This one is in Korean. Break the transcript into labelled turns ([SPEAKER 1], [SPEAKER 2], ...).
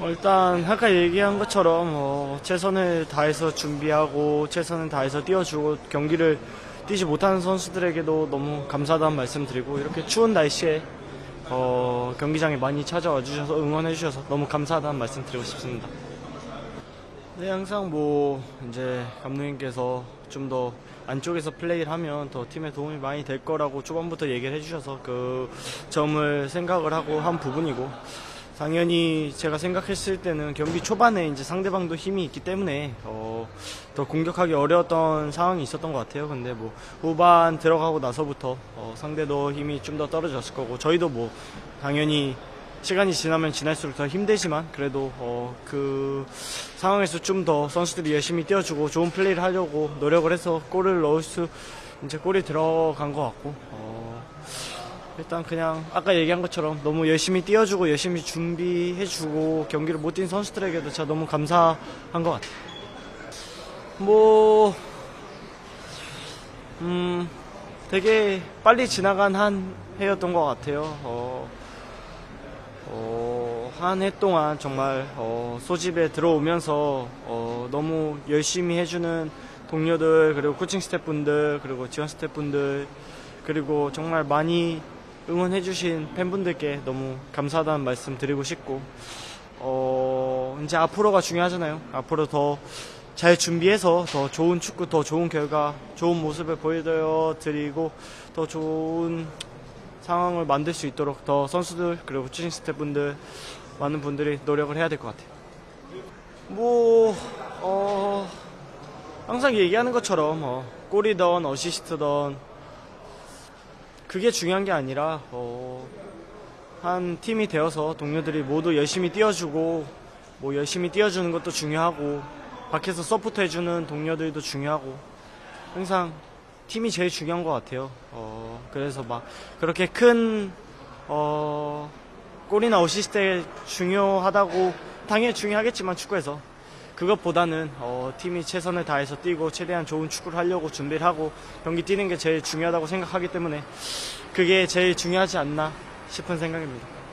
[SPEAKER 1] 어, 일단 아까 얘기한 것처럼 어, 최선을 다해서 준비하고 최선을 다해서 뛰어주고 경기를 뛰지 못하는 선수들에게도 너무 감사하다는 말씀 드리고 이렇게 추운 날씨에 어, 경기장에 많이 찾아와 주셔서 응원해 주셔서 너무 감사하다는 말씀 드리고 싶습니다. 네, 항상 뭐 이제 감독님께서 좀 더 안쪽에서 플레이를 하면 더 팀에 도움이 많이 될 거라고 초반부터 얘기를 해주셔서 그 점을 생각을 하고 한 부분이고 당연히 제가 생각했을 때는 경기 초반에 이제 상대방도 힘이 있기 때문에 어, 더 공격하기 어려웠던 상황이 있었던 것 같아요. 근데 뭐 후반 들어가고 나서부터 어, 상대도 힘이 좀 더 떨어졌을 거고 저희도 뭐 당연히 시간이 지나면 지날수록 더 힘들지만 그래도 어, 그 상황에서 좀 더 선수들이 열심히 뛰어주고 좋은 플레이를 하려고 노력을 해서 골을 넣을 수 이제 골이 들어간 것 같고 어, 일단 그냥 아까 얘기한 것처럼 너무 열심히 뛰어주고 열심히 준비해주고 경기를 못 뛴 선수들에게도 진짜 너무 감사한 것 같아요. 뭐, 음, 되게 빨리 지나간 한 해였던 것 같아요. 어, 어, 한 해 동안 정말 어, 소집에 들어오면서 어, 너무 열심히 해주는 동료들 그리고 코칭 스태프분들 그리고 지원 스태프분들 그리고 정말 많이 응원해주신 팬분들께 너무 감사하다는 말씀 드리고 싶고 어, 이제 앞으로가 중요하잖아요. 앞으로 더 잘 준비해서 더 좋은 축구, 더 좋은 결과, 좋은 모습을 보여드려 드리고 더 좋은 상황을 만들 수 있도록 더 선수들 그리고 코칭 스태프분들 많은 분들이 노력을 해야 될 것 같아요. 뭐 어, 항상 얘기하는 것처럼 어, 골이던 어시스트던 그게 중요한 게 아니라 어, 한 팀이 되어서 동료들이 모두 열심히 뛰어주고 뭐 열심히 뛰어주는 것도 중요하고 밖에서 서포트 해주는 동료들도 중요하고 항상 팀이 제일 중요한 것 같아요. 어, 그래서 막 그렇게 큰 어, 골이나 어시스트 중요하다고 당연히 중요하겠지만 축구에서 그것보다는 어, 팀이 최선을 다해서 뛰고 최대한 좋은 축구를 하려고 준비를 하고 경기 뛰는 게 제일 중요하다고 생각하기 때문에 그게 제일 중요하지 않나 싶은 생각입니다.